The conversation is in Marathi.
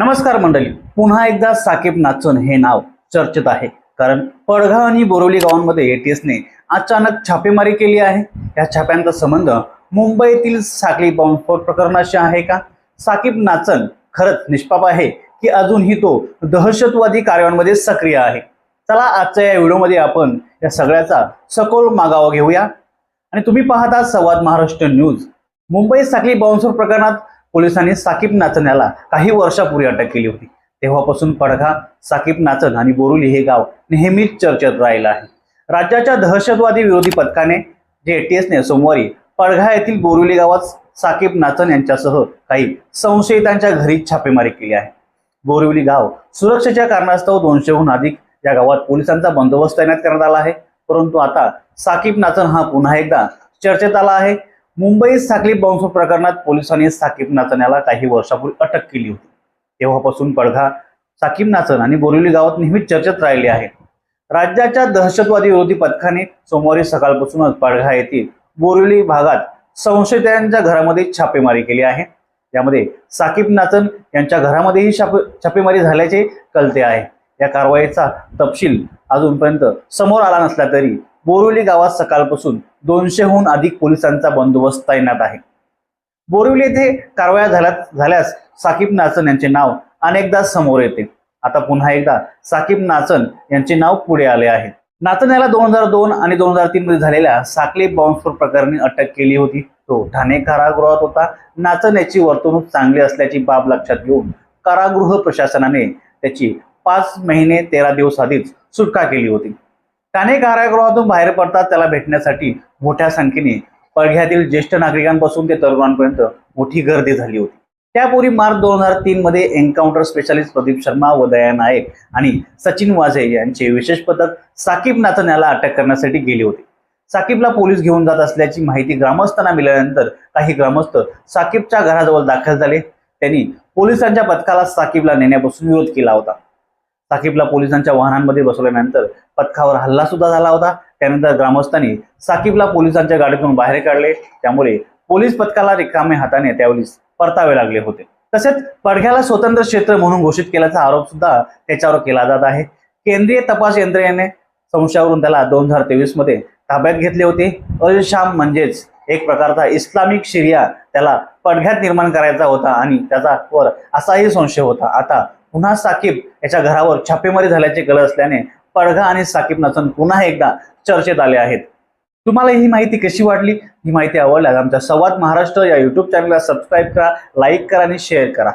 नमस्कार मंडळी. पुन्हा एकदा साकेब नाचन हे नाव चर्चेत आहे. कारण पडघा आणि बोरवली गावांमध्ये एटीएसने अचानक छापेमारी केली आहे. या छाप्यांचा संबंध मुंबईतील साखळी बॉम्बस्फोट प्रकरणाशी आहे का? साकीब नाचन खरंच निष्पाप आहे की अजूनही तो दहशतवादी कार्यांमध्ये सक्रिय आहे? चला आजच्या या व्हिडिओमध्ये आपण या सगळ्याचा सखोल मागावा घेऊया. आणि तुम्ही पाहता संवाद महाराष्ट्र न्यूज. मुंबई साखळी बॉम्बस्फोट प्रकरणात पोलिसांनी साकीब नाचन याला काही वर्षापूर्वी अटक केली होती. तेव्हापासून पडघा साकीब नाचन आणि बोरुली हे गाव नेहमीच चर्चेत राहिलं आहे. राज्याच्या दहशतवादी विरोधी पथकाने जे एटीएसने सोमवारी पडघा येथील बोरुली गावात साकीब नाचन यांच्यासह काही संशयितांच्या घरी छापेमारी केली आहे. बोरिवली गाव सुरक्षेच्या कारणास्तव दोनशेहून अधिक या गावात पोलिसांचा बंदोबस्त तैनात करण्यात आला आहे. परंतु आता साकीब नाचन हा पुन्हा एकदा चर्चेत आला आहे. मुंबई साखळी बॉम्बस्फोट प्रकरणात पोलिसांनी साकीब नाचन याला काही वर्षापूर्वी अटक केली होती. तेव्हापासून पडघा साकीब नाचन आणि बोरिवली गावात नेहमीच चर्चेत राहिले आहे राज्याच्या दहशतवादी विरोधी पथकाने सोमवारी सकाळपासूनच पडघा येथील बोरिवली भागात संशयितांच्या घरामध्ये छापेमारी केली आहे. यामध्ये साकीब नाचन यांच्या घरामध्येही छापे छापेमारी झाल्याचे कळते आहे. या कारवाईचा तपशील अजूनपर्यंत समोर आला नसला तरी बोरिवली गावात सकाळपासून दोनशेहून अधिक पोलिसांचा बंदोबस्त तैनात आहे. बोरिवली येथे कारवाया झाल्या झाल्यास साकीब नाचन यांचे नाव अनेकदा समोर येते. आता पुन्हा एकदा साकीब नाचन यांचे नाव पुढे आले आहे. नाचन याला दोन हजार दोन आणि दोन हजार तीन मध्ये झालेल्या साखली बॉम्बस्फोट प्रकरणी अटक केली होती. तो ठाणे कारागृहात होता. नाचन याची वर्तणूक चांगली असल्याची बाब लक्षात घेऊन कारागृह प्रशासनाने त्याची पाच महिने तेरा दिवस आधीच सुटका केली होती. त्याने कारागृहातून बाहेर पडतात त्याला भेटण्यासाठी मोठ्या संख्येने. पडघ्यातील ज्येष्ठ नागरिकांपासून ते तरुणांपर्यंत मोठी गर्दी झाली होती. त्यापूर्वी मार्च दोन हजार तीन मध्ये एन्काउंटर स्पेशालिस्ट प्रदीप शर्मा व दया नायक आणि सचिन वाझे यांचे विशेष पथक साकीब नाथन याला अटक करण्यासाठी गेले होते. साकीबला पोलीस घेऊन जात असल्याची माहिती ग्रामस्थांना मिळाल्यानंतर काही ग्रामस्थ साकीबच्या घराजवळ दाखल झाले. त्यांनी पोलिसांच्या पथकाला साकीबला नेण्यापासून विरोध केला होता. साकीबला पोलिसांच्या वाहनांमध्ये बसवल्यानंतर पथकावर हल्ला सुद्धा झाला होता. त्यानंतर ग्रामस्थांनी साकीबला पोलिसांच्या गाडीतून बाहेर काढले. त्यामुळे पोलीस पथकाला रिकामे हाताने त्यावेळी परतावे लागले होते. तसेच पडघ्याला स्वतंत्र क्षेत्र म्हणून घोषित केल्याचा आरोप सुद्धा त्याच्यावर केला जात आहे. केंद्रीय तपास यंत्रणेने संशयावरून त्याला दोन हजार तेवीसमध्ये ताब्यात घेतले होते. अल शाम म्हणजेच एक प्रकारचा इस्लामिक शिरिया त्याला पडघ्यात निर्माण करायचा होता आणि त्याचा वर असाही संशय होता. आता पुन्हा साकीब याच्या घरावर छापेमारी झाल्याचे कळत असल्याने पडघा आणि साकीब नसन पुन्हा एकदा चर्चेत आले आहेत. तुम्हाला ही माहिती कशी वाटली? ही माहिती आवडल्यास आमच्या संवाद महाराष्ट्र या युट्यूब चॅनलला सबस्क्राईब करा लाईक करा आणि शेअर करा.